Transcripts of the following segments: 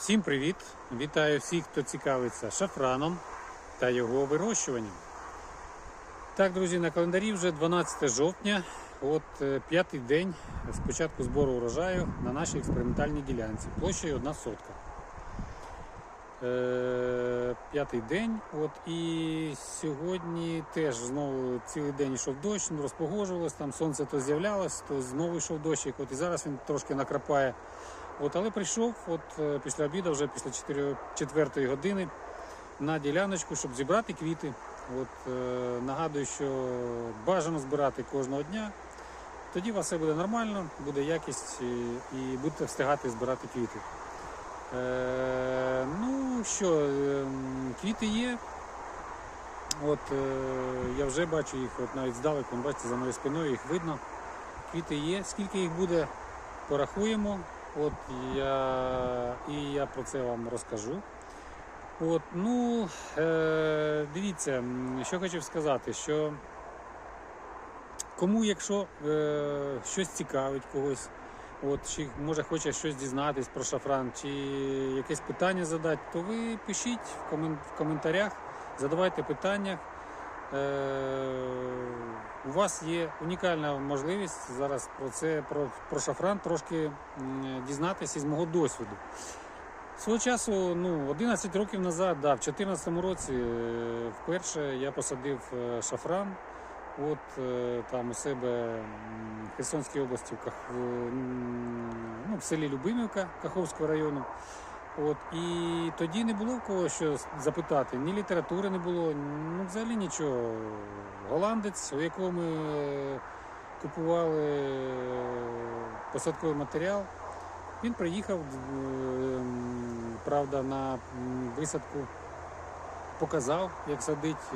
Всім привіт! Вітаю всіх, хто цікавиться шафраном та його вирощуванням. Так, друзі, на календарі вже 12 жовтня, от е, п'ятий день з початку збору урожаю на нашій експериментальній ділянці. Площею одна сотка. Е, П'ятий день. От і сьогодні теж знову цілий день йшов дощ, ну, розпогожувалось, там сонце то з'являлось, то знову йшов дощик. От і зараз він трошки накрапає. От, але прийшов от, е, після обіду, вже після 4, 4 години на діляночку, щоб зібрати квіти. От, е, нагадую, що бажано збирати кожного дня. Тоді у вас все буде нормально, буде якість і, будете встигати збирати квіти. Е, ну що, е, квіти є. От, е, я вже бачу їх от навіть здалеку, бачите, за моєю спиною їх видно. Квіти є. Скільки їх буде, порахуємо. От я, і я про це вам розкажу. От, ну, е, дивіться, що хочу сказати, що кому, якщо е, щось цікавить когось, от, чи може хоче щось дізнатись про шафран, чи якесь питання задати, то ви пишіть в, комен, в коментарях, задавайте питання. Е, у вас є унікальна можливість зараз про це, про, про шафран трошки дізнатися із мого досвіду. Свого часу, ну, 11 років назад, да, в 2014 році, е, вперше я посадив е, шафран. От там у себе в Херсонській області, в, ну, в селі Любимівка Каховського району. От, і тоді не було в кого що запитати, ні літератури не було, ну взагалі нічого. Голландець, у якого ми е, купували е, посадковий матеріал, він приїхав, е, правда, на висадку, показав, як садить.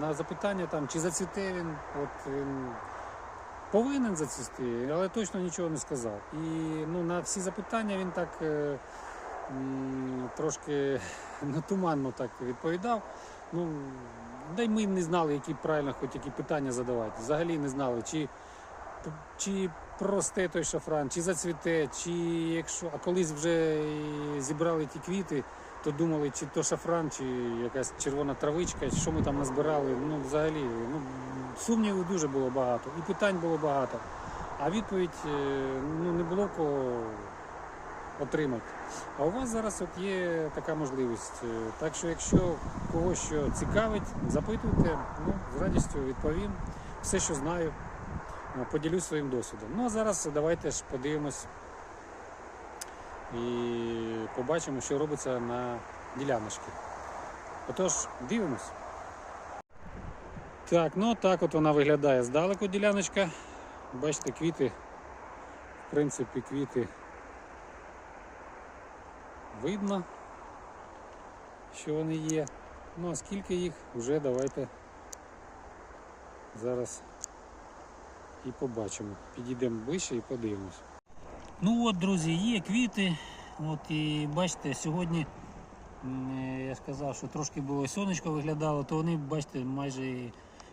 На запитання там, чи зацвіте він, от він повинен зацвісти, але точно нічого не сказав. І ну, на всі запитання він так. Трошки ну, туманно так відповідав. Ну, да й ми не знали, які правильно хоч які питання задавати. Взагалі не знали, чи, чи просте той шафран, чи зацвіте, чи якщо. А колись вже зібрали ті квіти, то думали, чи то шафран, чи якась червона травичка, що ми там назбирали. Ну, взагалі, ну, сумнівів дуже було багато, і питань було багато. А відповідь е, ну, не було кого отримати. А у вас зараз от є така можливість. Е, Так що, якщо когось що цікавить, запитуйте, ну, з радістю відповім все, що знаю, ну, поділюсь своїм досвідом. Ну а зараз давайте ж подивимось і побачимо, що робиться на діляночці. Отож, дивимось. Так, ну так от вона виглядає здалеку діляночка. Бачите, квіти, в принципі, квіти видно, що вони є. Ну а скільки їх вже давайте зараз і побачимо. Підійдемо ближче і подивимось. Ну от, друзі, є квіти. От і бачите, сьогодні е, я сказав, що трошки було сонечко виглядало, то вони, бачите, майже.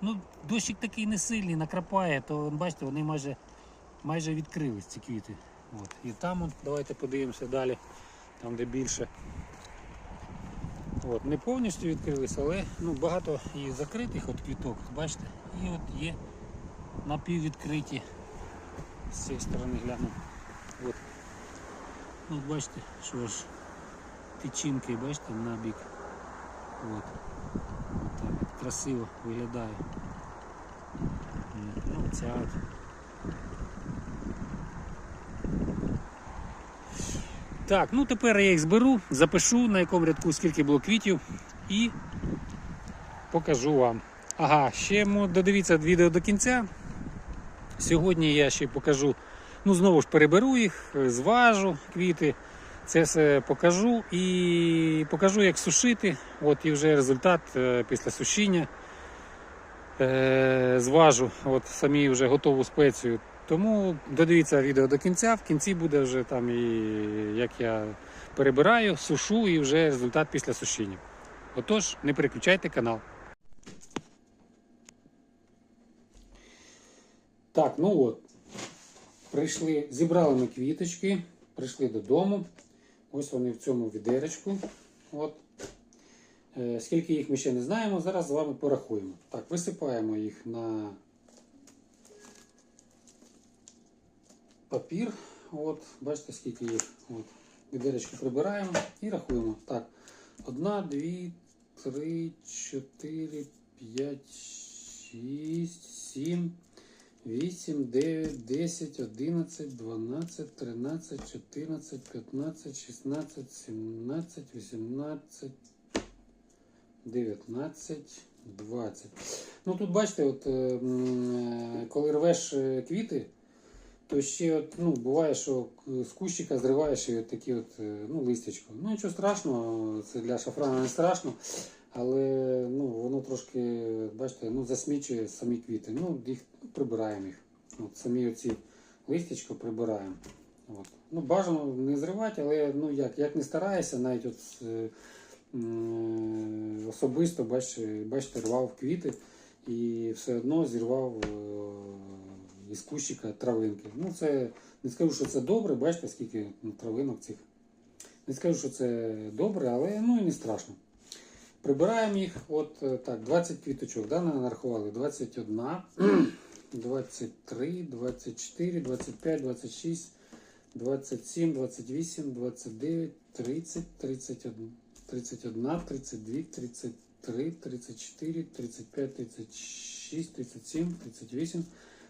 Ну, дощик такий не сильний, накрапає, то бачите, вони майже, майже відкрились ці квіти. От. І там, от, давайте подивимося далі там де більше. От, не повністю відкрилися, але ну, багато і закритих от квіток, бачите, і от є напіввідкриті з цієї сторони гляну. От. Ну, от бачите, що ж тичинки, бачите, на бік. От. От так красиво виглядає. Ну, ця от. Так, ну тепер я їх зберу, запишу на якому рядку скільки було квітів і покажу вам. Ага, ще додивіться відео до кінця. Сьогодні я ще покажу, ну знову ж переберу їх, зважу квіти, це все покажу і покажу, як сушити. От і вже результат е, після сушіння. Е, зважу от самі вже готову спецію. Тому додивіться відео до кінця. В кінці буде вже там і як я перебираю, сушу і вже результат після сушіння. Отож, не переключайте канал. Так, ну от. Прийшли, зібрали ми квіточки, прийшли додому. Ось вони в цьому відеречку. От. Е, Скільки їх ми ще не знаємо, зараз з вами порахуємо. Так, висипаємо їх на папір. От, бачите, скільки їх. От. Відеречко прибираємо і рахуємо. Так, одна, дві, три, чотири, п'ять, шість, сім. 8, 9, 10, 11, 12, 13, 14, 15, 16, 17, 18, 19, 20. Ну тут бачите, от, е, м, е, коли рвеш е, квіти, то ще от, ну, буває, що з кущика зриваєш і от такі от, е, ну, листячко. Ну нічого страшного, це для шафрана не страшно. Але ну, воно трошки, бачите, ну, засмічує самі квіти. Ну, їх прибираємо їх. От, самі оці листячко прибираємо. От. Ну, бажано не зривати, але ну, як, як не стараєшся, навіть от, е, особисто бачите, бачите, рвав квіти і все одно зірвав е, із кущика травинки. Ну, це не скажу, що це добре, бачите, скільки травинок цих. Не скажу, що це добре, але ну і не страшно. Прибираємо їх, от е, так, 20 квіточок, да, нарахували, 21, 23, 24, 25, 26, 27, 28, 29, 30, 31, 31, 32, 33, 34, 35, 36, 37, 38,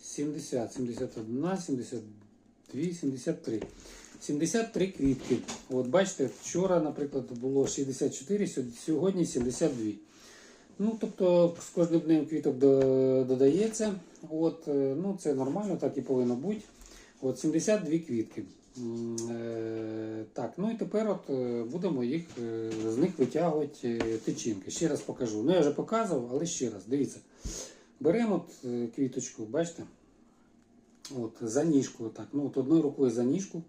70, 71, 72, 73. 73 квітки. От бачите, вчора, наприклад, було 64, сьогодні- сьогодні 72. Ну, тобто з кожним днем квіток додається. От, е, ну, це нормально, так і повинно бути. От 72 квітки. Е, Так, ну і тепер от е, будемо їх з них витягувати тичинки. Ще раз покажу. Ну, я вже показував, але ще раз. Дивіться. Беремо от, е, квіточку, бачите? От, за ніжку. Отак. Ну, от одною рукою за ніжку,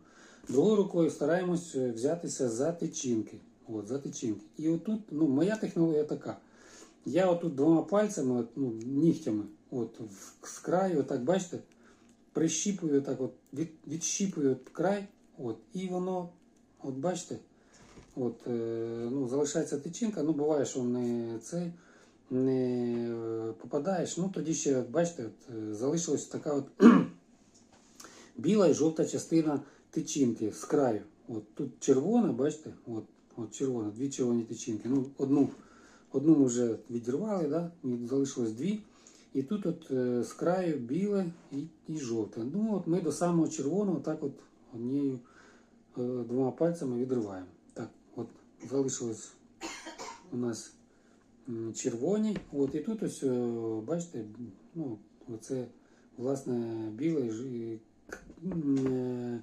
другою рукою стараємось е, взятися за тичинки. От, за тичинки. І отут, ну, моя технологія така. Я отут двома пальцями, ну, нігтями, от, з краю, отак, бачите, прищіпую, так от, від, відщіпую от край, от, і воно, от бачите, от, е, ну, залишається тичинка, ну буває, що не цей, не е, попадаєш, ну тоді ще, от, бачите, от, е, залишилась така от біла і жовта частина тичинки з краю. От тут червона, бачите, от, от червона, дві червоні тичинки. Ну, одну, одну ми вже відірвали, да? залишилось дві. І тут от е, з краю біле і, і жовте. Ну от ми до самого червоного так от однією двома пальцями відриваємо. Так, от залишилось у нас червоні. От і тут ось, е, бачите, ну, оце власне м, е,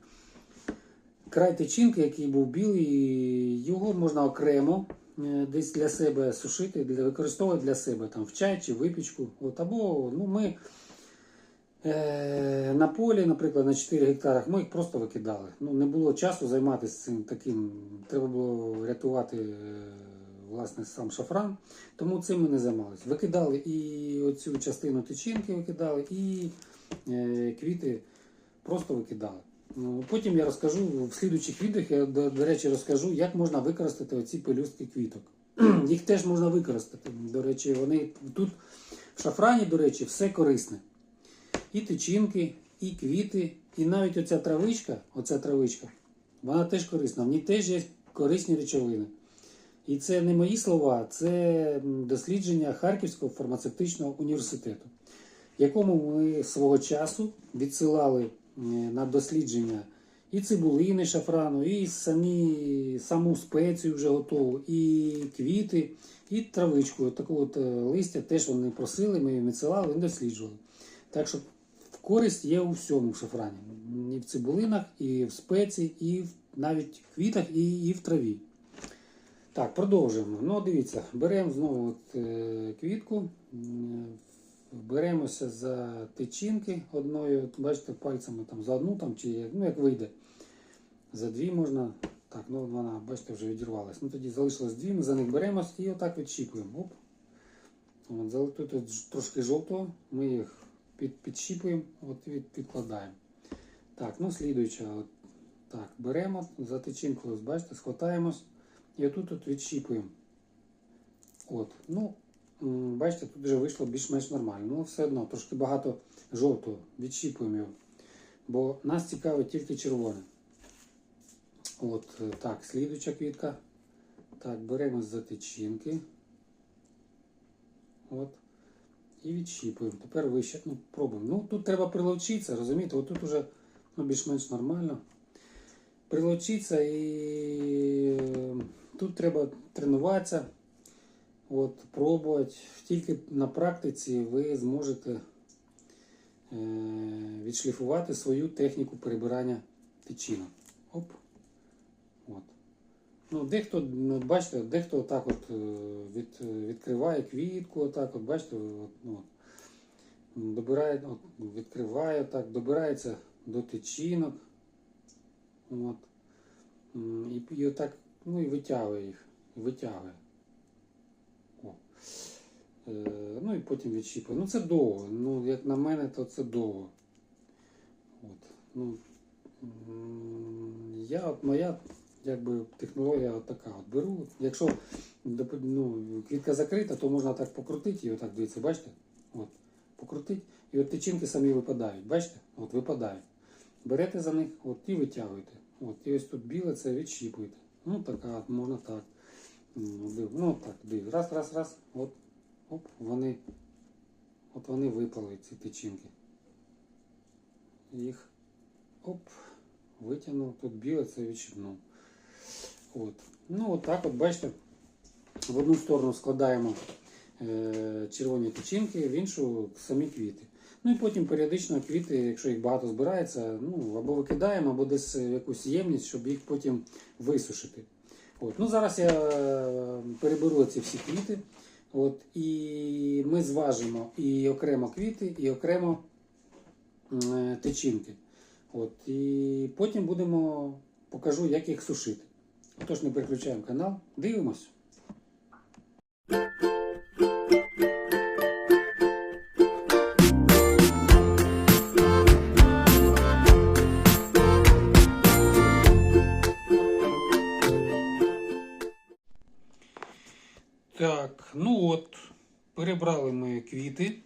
край тичинки, який був білий, його можна окремо е, десь для себе сушити, для, використовувати для себе там, в чай чи випічку. От, або ну, ми е, на полі, наприклад, на 4 гектарах, ми їх просто викидали. Ну, не було часу займатися цим таким. Треба було рятувати власне сам шафран. Тому цим ми не займалися. Викидали і оцю частину тичинки викидали, і е, квіти просто викидали. Ну, Потім я розкажу в слідучих відео, я, до, до речі, розкажу, як можна використати оці пелюстки квіток. Їх теж можна використати. До речі, вони тут в шафрані, до речі, все корисне. І тичинки, і квіти, і навіть оця травичка, оця травичка, вона теж корисна. В ній теж є корисні речовини. І це не мої слова, це дослідження Харківського фармацевтичного університету, якому ми свого часу відсилали на дослідження і цибулини шафрану, і самі, саму спецію вже готову, і квіти, і травичку. Таку от е, листя теж вони просили, ми їм відсилали, вони досліджували. Так що користь є у всьому шафрані. І в цибулинах, і в спеції, і в, навіть в квітах, і, і в траві. Так, продовжуємо. Ну, дивіться, беремо знову от, е, квітку, беремося за тичинки одною, от, бачите, пальцями там за одну там, чи ну, як вийде. За дві можна. Так, ну вона, бачите, вже відірвалась. Ну тоді залишилось дві, ми за них беремось і отак відщіпуємо. Оп. От, тут, трошки жовтого, ми їх під, підщіпуємо, от від, підкладаємо. Так, ну слідуюча. От, так, беремо за тичинку, бачите, схватаємось і отут от відщіпуємо. От, ну, бачите, тут вже вийшло більш-менш нормально. Ну, все одно, трошки багато жовтого, відщіпуємо його. Бо нас цікавить тільки червоне. От, е, так, слідуюча квітка. Так, беремо за тичинки. От. І відщіпуємо. Тепер вище. Ну, пробуємо. Ну, тут треба приловчитися, розумієте? От тут уже ну, більш-менш нормально. Приловчитися і тут треба тренуватися, от, пробувати. Тільки на практиці ви зможете е, відшліфувати свою техніку перебирання тичинок. Оп. От. Ну, дехто, ну, бачите, дехто так от е, від, відкриває квітку, отак, от, бачите, от, ну, добирає, от, відкриває так, добирається до тичинок. От. І, і отак, ну і витягує їх. Витягує. О. Е, ну і потім відщіпує. Ну це довго. Ну, як на мене, то це довго. От. Ну, я, от моя якби, технологія от така. От беру. Якщо ну, квітка закрита, то можна так покрутити її, отак дивіться, бачите? От, покрутити. І от тичинки самі випадають. Бачите? От випадають. Берете за них от, і витягуєте. От, і ось тут біле це відщіпуєте. Ну така, можна так. Ну так, див. Раз, раз, раз. От, оп, вони, от вони випали, ці тичинки. Їх оп, витягнув. Тут біле це відщипнув. От. Ну, от так от, бачите, в одну сторону складаємо е, червоні тичинки, в іншу самі квіти. Ну і потім періодично квіти, якщо їх багато збирається, ну або викидаємо, або десь якусь ємність, щоб їх потім висушити. От. Ну, зараз я е, переберу ці всі квіти. От, і ми зважимо і окремо квіти, і окремо е, тичинки. От, і потім будемо покажу, як їх сушити. Отож, не переключаємо канал, дивимось. Перебрали ми квіти.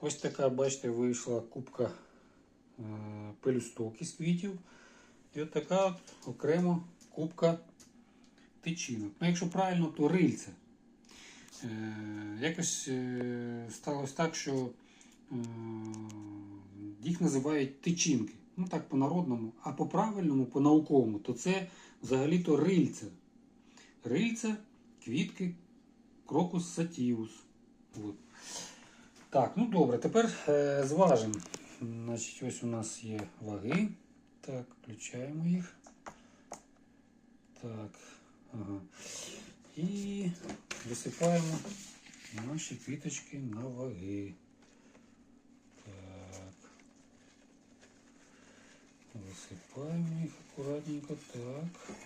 Ось така, бачите, вийшла кубка е, пелюсток із квітів. І от така от окремо кубка тичинок. Ну, якщо правильно, то рильце. Е, якось е, сталося так, що їх називають тичинки. Ну так по-народному, а по-правильному, по-науковому, то це взагалі-то рильце. Рильце, квітки, крокус сатіус. От. Так, ну добре, тепер е, зважимо. Значить, ось у нас є ваги. Так, включаємо їх. Так. Ага. І висипаємо наші квіточки на ваги. Так. Висипаємо їх акуратненько. Так.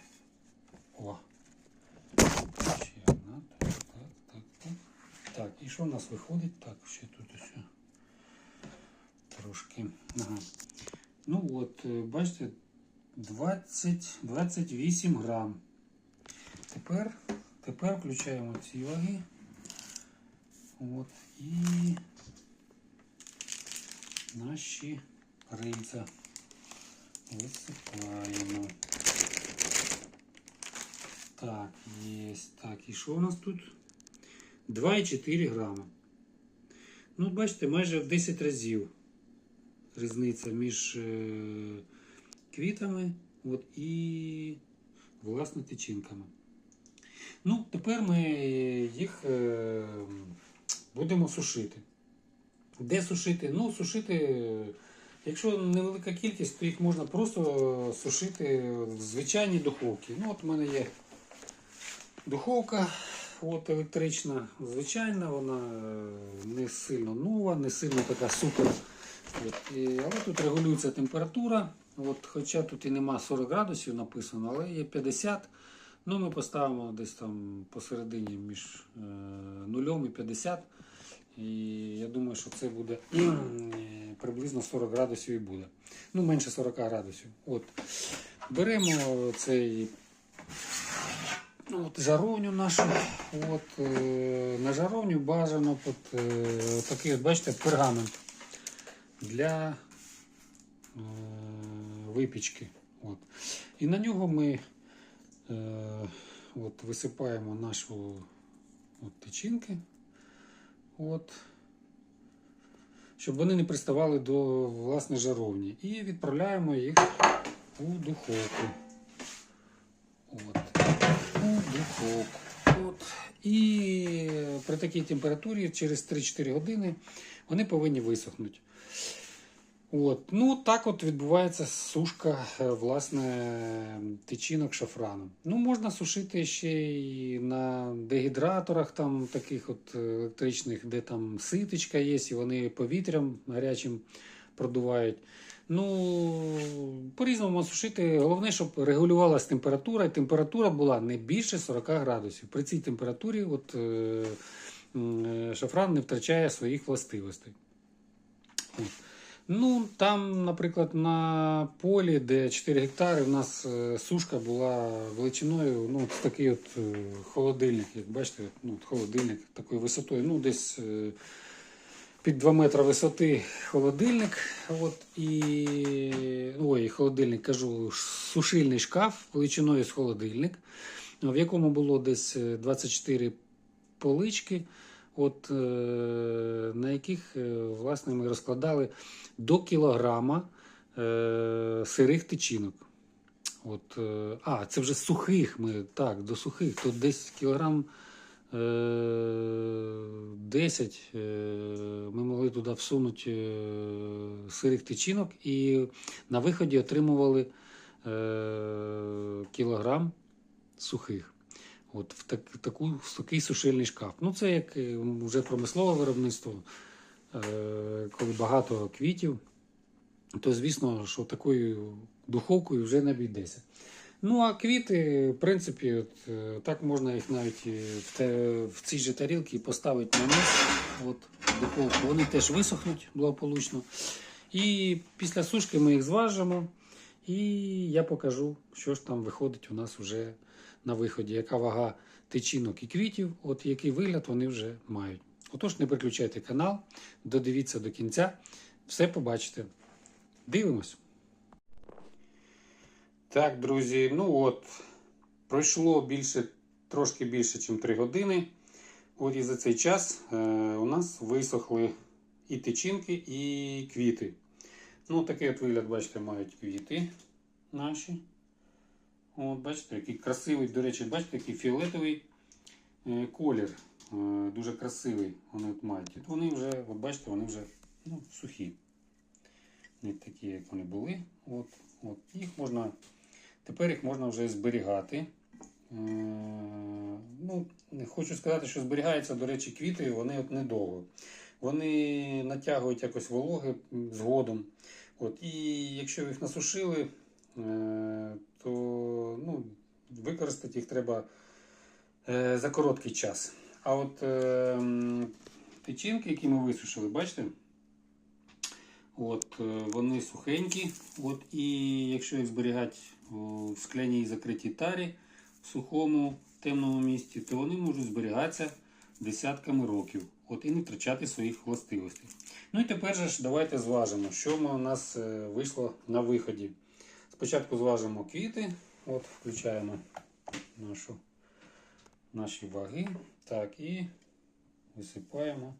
О. Ще одна. Так, так, так, так. Так, і що в нас виходить? Так, ще тут ось трошки. Ага. Ну от, е, бачите, 20, 28 грам. Тепер, тепер включаємо ці ваги. От, і наші рильця висипаємо. Так, є. Так, і що у нас тут? 2,4 грами. Ну, бачите, майже в 10 разів різниця між е, квітами от, і власне тичинками. Ну, тепер ми їх е, будемо сушити. Де сушити? Ну, сушити, якщо невелика кількість, то їх можна просто сушити в звичайній духовці. Ну, от у мене є Духовка от електрична, звичайна, вона е, не сильно нова, не сильно така супер. От, і, але тут регулюється температура. От, хоча тут і нема 40 градусів написано, але є 50. Ну, ми поставимо десь там посередині між е, 0 і 50. І я думаю, що це буде е, приблизно 40 градусів і буде. Ну, менше 40 градусів. От. Беремо цей от, жаровню нашу. От, е, на жаровню бажано от, е, такий, от, бачите, пергамент для е, випічки. От. І на нього ми е, от, висипаємо нашу от, печінки. От. Щоб вони не приставали до власне жаровні. І відправляємо їх у духовку. От. От. І при такій температурі через 3-4 години вони повинні висохнути. От. Ну, так от відбувається сушка е, власне тичинок шафрану. Ну, можна сушити ще й на дегідраторах, там таких от е, електричних, де там ситочка є, і вони повітрям гарячим продувають. Ну, по-різному сушити. Головне, щоб регулювалася температура, і температура була не більше 40 градусів. При цій температурі от, е, е, шафран не втрачає своїх властивостей. Ну, там, наприклад, на полі, де 4 гектари, у нас е, сушка була величиною, ну, такий от холодильник, як бачите, ну, от холодильник такою висотою, ну, десь під 2 метри висоти холодильник. От, і, ой, холодильник, кажу, сушильний шкаф величиною з холодильник, в якому було десь е, 24 полички, от, е, на яких е, власне, ми розкладали до кілограма е, сирих тичинок. От, е, а, це вже сухих ми, так, до сухих, то десь кілограм е, 10 е, ми могли туди всунути е, сирих тичинок і на виході отримували е, кілограм сухих. От в так, таку, такий сушильний шкаф. Ну, це як е, вже промислове виробництво, е, коли багато квітів, то звісно, що такою духовкою вже не обійдеться. Ну, а квіти, в принципі, от, е, так можна їх навіть в, те, в цій же тарілці поставити на низ, от, в духовку. Вони теж висохнуть благополучно. І після сушки ми їх зважимо. І я покажу, що ж там виходить у нас вже на виході, яка вага тичинок і квітів, от який вигляд вони вже мають. Отож, не переключайте канал, додивіться до кінця, все побачите. Дивимось. Так, друзі, ну от, пройшло більше, трошки більше, ніж 3 години. От і за цей час е, у нас висохли і тичинки, і квіти. Ну, такий от вигляд, бачите, мають квіти наші. От, бачите, який красивий, до речі, бачите, який фіолетовий е, колір. Е, дуже красивий вони от мають. І вони вже, от бачите, вони вже ну, сухі. Не такі, як вони були. От, от. Їх можна, тепер їх можна вже зберігати. Е, ну, хочу сказати, що зберігаються, до речі, квіти, вони от недовго. Вони натягують якось вологи згодом. От, і якщо ви їх насушили, е, то ну, використати їх треба е, за короткий час. А от е, тичинки, які ми висушили, бачите? От, е, вони сухенькі. От, і якщо їх зберігати в скляній закритій тарі в сухому темному місці, то вони можуть зберігатися десятками років от, і не втрачати своїх властивостей. Ну і тепер же ж давайте зважимо, що у нас е, вийшло на виході. Спочатку зважимо квіти, от, включаємо нашу, наші ваги. Так, і висипаємо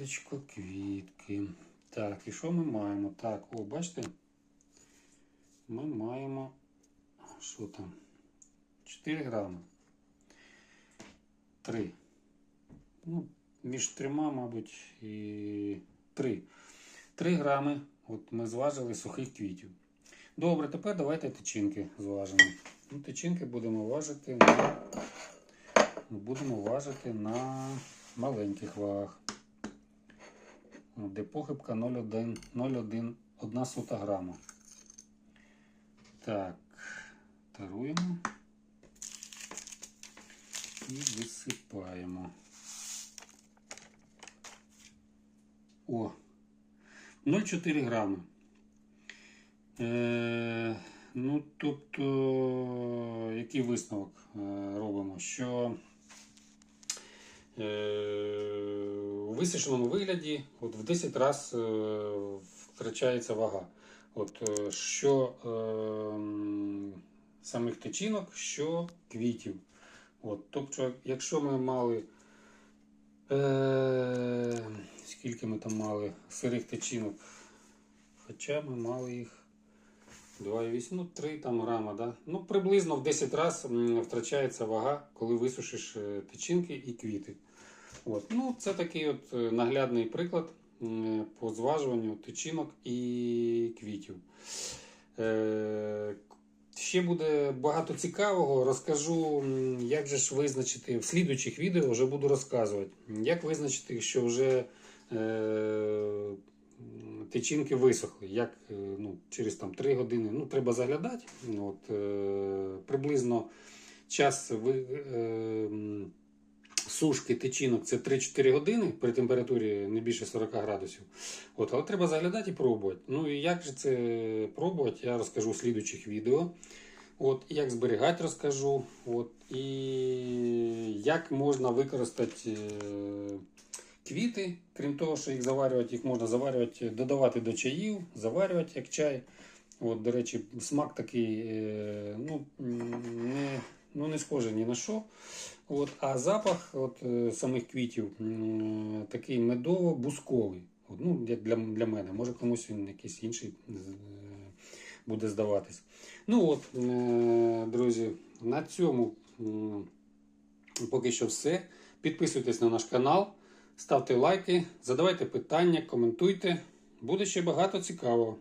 блюдечко квітки. Так, і що ми маємо? Так, о, бачите? Ми маємо. Що там? 4 грами. 3. Ну, між трьома, мабуть, і 3. 3 грами. От ми зважили сухих квітів. Добре, тепер давайте тичинки зважимо. Ну, тичинки будемо важити на, будемо важити на маленьких вагах. Де похибка 0,1 0,1 1 сота грама. Так, таруємо і висипаємо. О, 0,4 грами. Е, ну, тобто, який висновок е, робимо? Що у висушеному вигляді от в 10 разів е, втрачається вага. От, е, що е, самих тичинок, що квітів. От, тобто, якщо ми мали. Е, скільки ми там мали сирих тичинок? Хоча ми мали їх 2,8, ну 3 там грама, да? Ну, приблизно в 10 разів втрачається вага, коли висушиш е, тичинки і квіти. От. Ну, це такий от е, наглядний приклад по зважуванню тичинок і квітів. Е, Ще буде багато цікавого. Розкажу, як же ж визначити в слідуючих відео вже буду розказувати, як визначити, що вже е, тичинки висохли. Як е, ну, через там, 3 години ну, треба заглядати. От, е, приблизно час ви, е, сушки тичинок це 3-4 години при температурі не більше 40 градусів. От, але треба заглядати і пробувати. Ну і як же це пробувати, я розкажу в слідуючих відео. От, як зберігати, розкажу. От, і як можна використати е, квіти, крім того, що їх заварювати, їх можна заварювати, додавати до чаїв, заварювати як чай. От, до речі, смак такий е, ну, не, ну, не схожий ні на що. От, а запах от, е, самих квітів такий медово-бусковий. Ну, як для, для мене. Може комусь він якийсь інший е, буде здаватись. Ну от, е, друзі, на цьому поки що все. Підписуйтесь на наш канал, ставте лайки, задавайте питання, коментуйте. Буде ще багато цікавого.